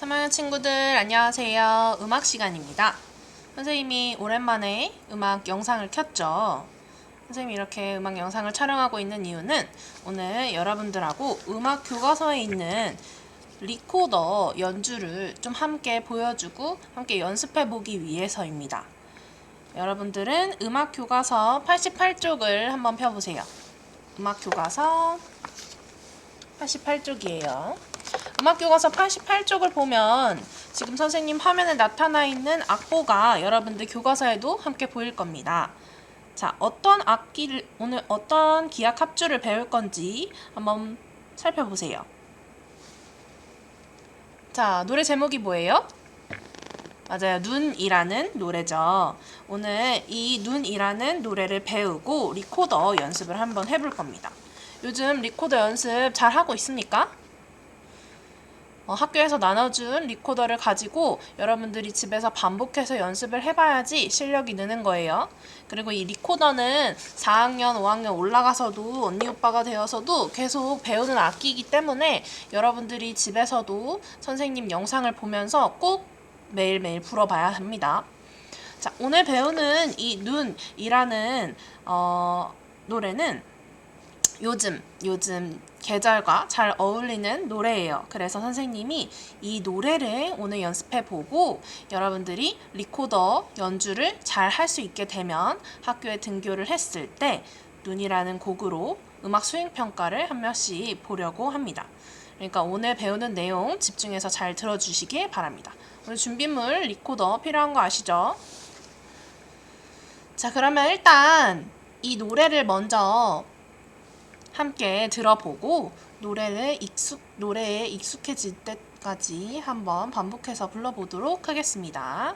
3학년 친구들 안녕하세요. 음악 시간입니다. 선생님이 오랜만에 음악 영상을 켰죠. 선생님이 이렇게 음악 영상을 촬영하고 있는 이유는 오늘 여러분들하고 음악 교과서에 있는 리코더 연주를 좀 함께 보여주고 함께 연습해 보기 위해서입니다. 여러분들은 음악 교과서 88쪽을 한번 펴보세요. 음악 교과서 88쪽이에요. 음악 교과서 88쪽을 보면 지금 선생님 화면에 나타나 있는 악보가 여러분들 교과서에도 함께 보일 겁니다. 자, 어떤 악기를 오늘 어떤 기악 합주를 배울 건지 한번 살펴보세요. 자, 노래 제목이 뭐예요? 맞아요. 눈이라는 노래죠. 오늘 이 눈이라는 노래를 배우고 리코더 연습을 한번 해볼 겁니다. 요즘 리코더 연습 잘 하고 있습니까? 어, 학교에서 나눠준 리코더를 가지고 여러분들이 집에서 반복해서 연습을 해봐야지 실력이 느는 거예요. 그리고 이 리코더는 4학년, 5학년 올라가서도 언니 오빠가 되어서도 계속 배우는 악기이기 때문에 여러분들이 집에서도 선생님 영상을 보면서 꼭 매일매일 불어봐야 합니다. 자, 오늘 배우는 이 눈이라는 어, 노래는 요즘 요즘 계절과 잘 어울리는 노래예요. 그래서 선생님이 이 노래를 오늘 연습해 보고 여러분들이 리코더 연주를 잘 할 수 있게 되면 학교에 등교를 했을 때 눈이라는 곡으로 음악 수행 평가를 한 명씩 보려고 합니다. 그러니까 오늘 배우는 내용 집중해서 잘 들어주시길 바랍니다. 오늘 준비물 리코더 필요한 거 아시죠? 자, 그러면 일단 이 노래를 먼저 함께 들어보고 노래를 익숙 노래에 익숙해질 때까지 한번 반복해서 불러보도록 하겠습니다.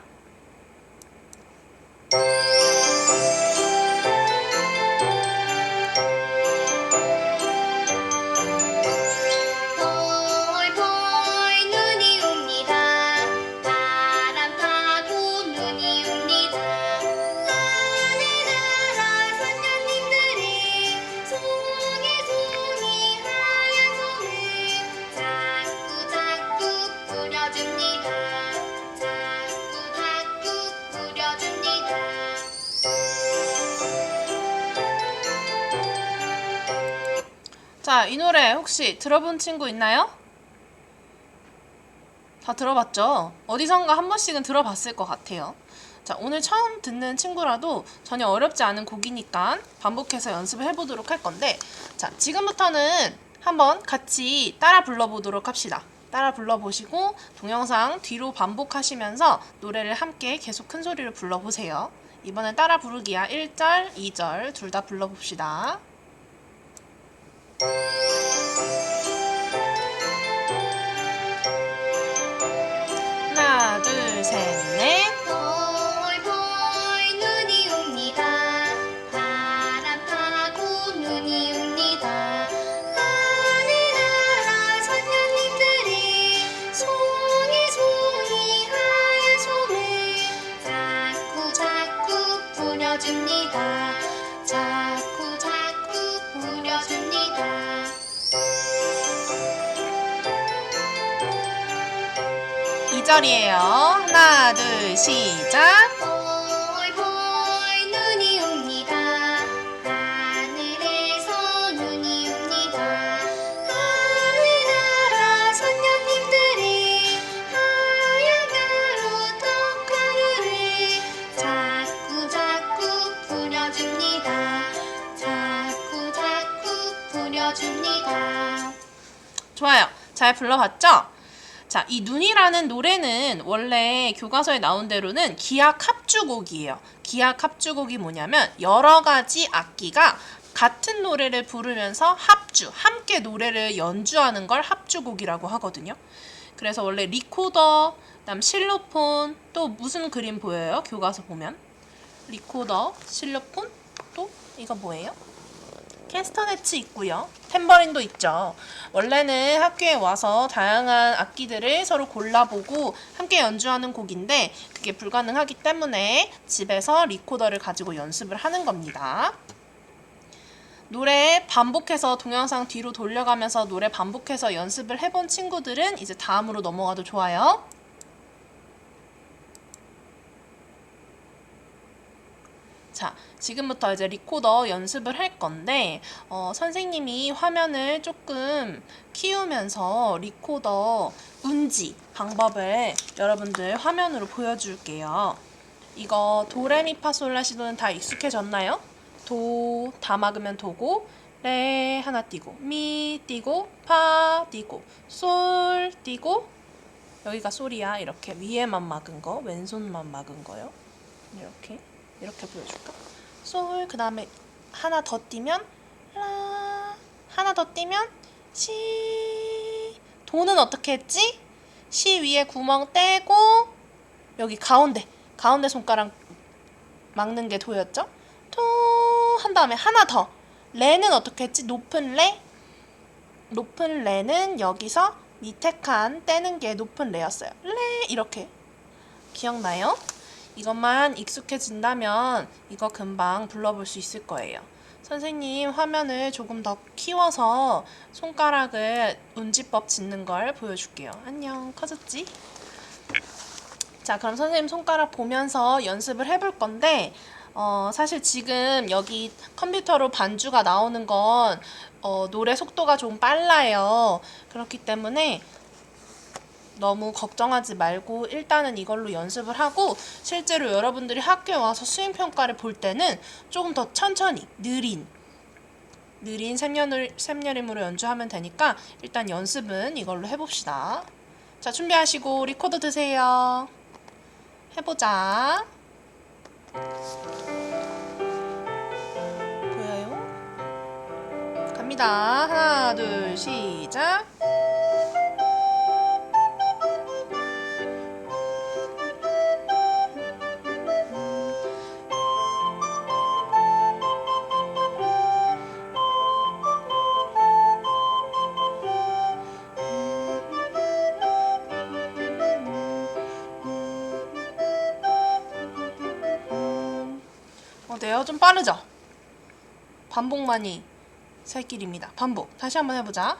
자, 이 노래 혹시 들어본 친구 있나요? 다 들어봤죠? 어디선가 한 번씩은 들어봤을 것 같아요. 자, 오늘 처음 듣는 친구라도 전혀 어렵지 않은 곡이니까 반복해서 연습을 해보도록 할 건데, 자, 지금부터는 한번 같이 따라 불러보도록 합시다. 따라 불러보시고 동영상 뒤로 반복하시면서 노래를 함께 계속 큰 소리로 불러보세요. 이번엔 따라 부르기야 1절, 2절 둘 다 불러봅시다. 하나, 둘, 셋, 넷. 폴폴 눈이 옵니다. 바람 타고 눈이 옵니다. 하늘나라 선녀님들이 송이 송이 하얀 솜을 자꾸 자꾸 부려줍니다. 이절이에요 하나, 둘, 시작. 폴폴 눈이 옵니다. 하늘에서 눈이 옵니다. 하늘나라 선녀님들이 하얀 가루 떡가루를 자꾸 자꾸 부려줍니다. 자꾸 자꾸 부려줍니다. 좋아요. 잘 불러봤죠? 자, 이 눈이라는 노래는 원래 교과서에 나온 대로는 기악 합주곡이에요. 기악 합주곡이 뭐냐면 여러 가지 악기가 같은 노래를 부르면서 합주, 함께 노래를 연주하는 걸 합주곡이라고 하거든요. 그래서 원래 리코더, 그다음 실로폰, 또 무슨 그림 보여요? 교과서 보면 리코더, 실로폰, 또 이거 뭐예요? 캐스터네츠 있고요. 탬버린도 있죠. 원래는 학교에 와서 다양한 악기들을 서로 골라보고 함께 연주하는 곡인데 그게 불가능하기 때문에 집에서 리코더를 가지고 연습을 하는 겁니다. 노래 반복해서 동영상 뒤로 돌려가면서 노래 반복해서 연습을 해본 친구들은 이제 다음으로 넘어가도 좋아요. 자, 지금부터 이제 리코더 연습을 할 건데, 어, 선생님이 화면을 조금 키우면서 리코더 운지 방법을 여러분들 화면으로 보여줄게요. 이거 도레미파솔라시도는 다 익숙해졌나요? 도, 다 막으면 도고, 레 하나 띄고, 미 띄고, 파 띄고, 솔 띄고, 여기가 솔이야. 이렇게 위에만 막은 거, 왼손만 막은 거요. 이렇게 이렇게 보여줄까? 솔 그 다음에 하나 더 띄면 라 하나 더 띄면 시 도는 어떻게 했지? 시 위에 구멍 떼고 여기 가운데 가운데 손가락 막는 게 도였죠? 도 한 다음에 하나 더 레는 어떻게 했지? 높은 레 높은 레는 여기서 밑에 칸 떼는 게 높은 레였어요. 레 이렇게 기억나요? 이것만 익숙해진다면 이거 금방 불러볼 수 있을 거예요. 선생님 화면을 조금 더 키워서 손가락을 운지법 짓는 걸 보여줄게요. 안녕, 커졌지? 자, 그럼 선생님 손가락 보면서 연습을 해볼 건데, 어, 사실 지금 여기 컴퓨터로 반주가 나오는 건 어, 노래 속도가 좀 빨라요. 그렇기 때문에 너무 걱정하지 말고 일단은 이걸로 연습을 하고 실제로 여러분들이 학교에 와서 수행 평가를 볼 때는 조금 더 천천히 느린 느린 샘열 샘열임으로 연주하면 되니까 일단 연습은 이걸로 해봅시다. 자 준비하시고 리코더 드세요. 해보자. 보여요? 갑니다. 하나 둘 시작. 어때요? 좀 빠르죠? 반복만이 살 길입니다. 반복. 다시 한번 해보자.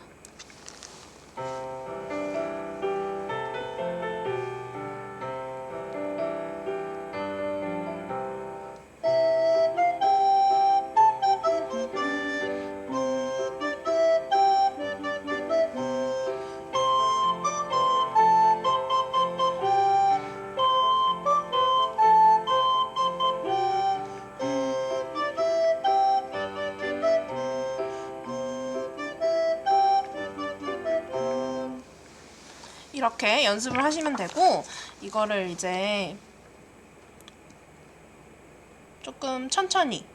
이렇게 연습을 하시면 되고 이거를 이제 조금 천천히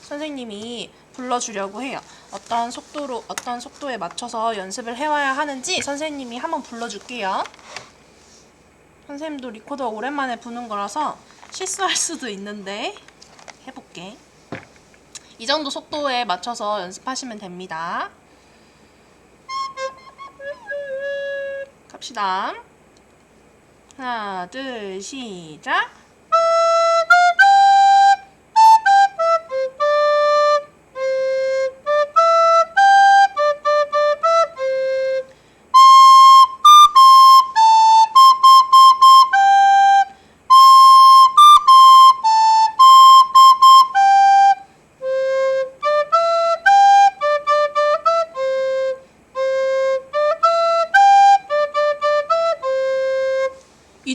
선생님이 불러주려고 해요. 어떤 속도로 어떤 속도에 맞춰서 연습을 해와야 하는지 선생님이 한번 불러줄게요. 선생님도 리코더 오랜만에 부는 거라서 실수할 수도 있는데 해볼게. 이 정도 속도에 맞춰서 연습하시면 됩니다. 갑시다. 하나, 둘, 시작.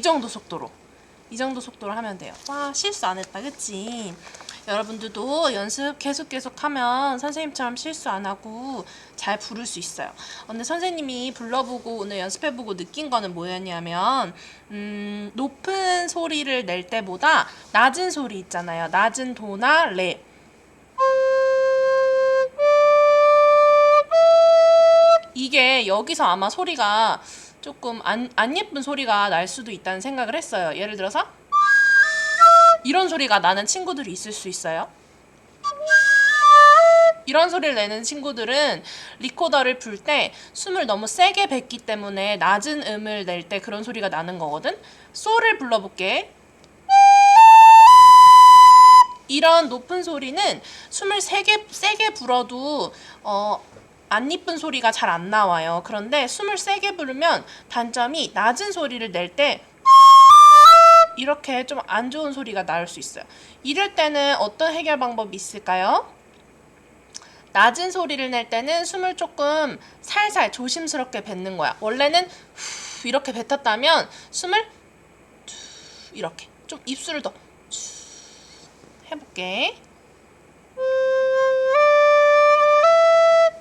정도 속도로 이 정도 속도로 하면 돼요. 와 실수 안 했다, 그치? 여러분들도 연습 계속 계속 하면 선생님처럼 실수 안 하고 잘 부를 수 있어요. 근데 선생님이 불러보고 오늘 연습해보고 느낀 거는 뭐였냐면 음, 높은 소리를 낼 때보다 낮은 소리 있잖아요. 낮은 도나 레. 이게 여기서 아마 소리가 조금 안, 안 예쁜 소리가 날 수도 있다는 생각을 했어요. 예를 들어서 이런 소리가 나는 친구들이 있을 수 있어요. 이런 소리를 내는 친구들은 리코더를 불 때 숨을 너무 세게 뱉기 때문에 낮은 음을 낼 때 그런 소리가 나는 거거든. 솔을 불러볼게. 이런 높은 소리는 숨을 세게 세게 불어도 어, 안 이쁜 소리가 잘 안 나와요. 그런데 숨을 세게 부르면 단점이 낮은 소리를 낼때 이렇게 좀 안 좋은 소리가 나올 수 있어요. 이럴 때는 어떤 해결 방법이 있을까요? 낮은 소리를 낼 때는 숨을 조금 살살 조심스럽게 뱉는 거야. 원래는 후 이렇게 뱉었다면 숨을 투 이렇게 좀 입술을 더 해볼게.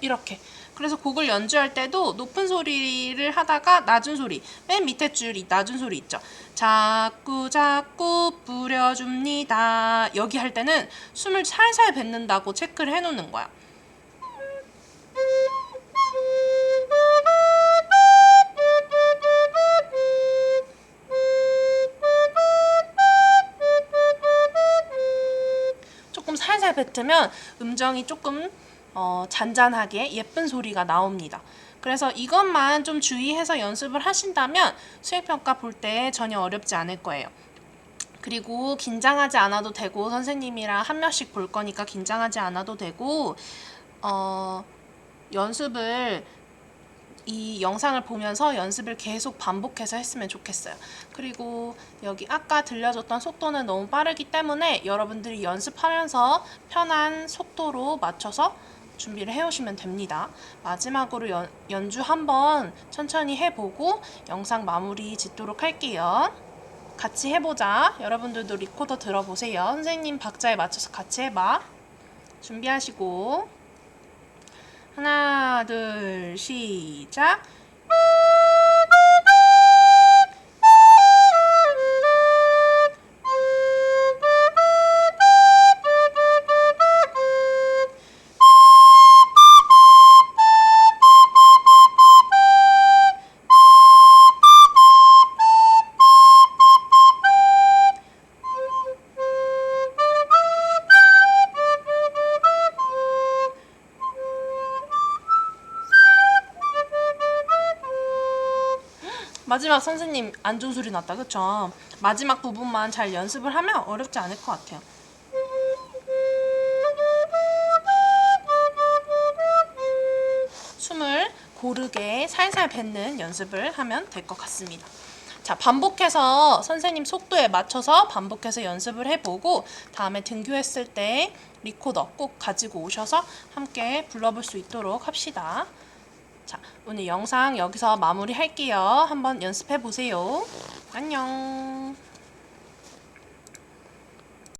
이렇게. 그래서 곡을 연주할 때도 높은 소리를 하다가 낮은 소리, 맨 밑에 줄이 낮은 소리 있죠. 자꾸 자꾸 뿌려줍니다. 여기 할 때는 숨을 살살 뱉는다고 체크를 해놓는 거야. 조금 살살 뱉으면 음정이 조금 어, 잔잔하게 예쁜 소리가 나옵니다. 그래서 이것만 좀 주의해서 연습을 하신다면 수행평가 볼 때 전혀 어렵지 않을 거예요. 그리고 긴장하지 않아도 되고 선생님이랑 한 명씩 볼 거니까 긴장하지 않아도 되고 어, 연습을 이 영상을 보면서 연습을 계속 반복해서 했으면 좋겠어요. 그리고 여기 아까 들려줬던 속도는 너무 빠르기 때문에 여러분들이 연습하면서 편한 속도로 맞춰서 준비를 해오시면 됩니다. 마지막으로 연, 연주 한번 천천히 해보고 영상 마무리 짓도록 할게요. 같이 해보자. 여러분들도 리코더 들어보세요. 선생님 박자에 맞춰서 같이 해봐. 준비하시고 하나 둘 시작. 마지막 선생님 안 좋은 소리 났다 그쵸? 마지막 부분만 잘 연습을 하면 어렵지 않을 것 같아요. 숨을 고르게 살살 뱉는 연습을 하면 될 것 같습니다. 자, 반복해서 선생님 속도에 맞춰서 반복해서 연습을 해보고 다음에 등교했을 때 리코더 꼭 가지고 오셔서 함께 불러볼 수 있도록 합시다. 자, 오늘 영상 여기서 마무리할게요. 한번 연습해 보세요. 안녕.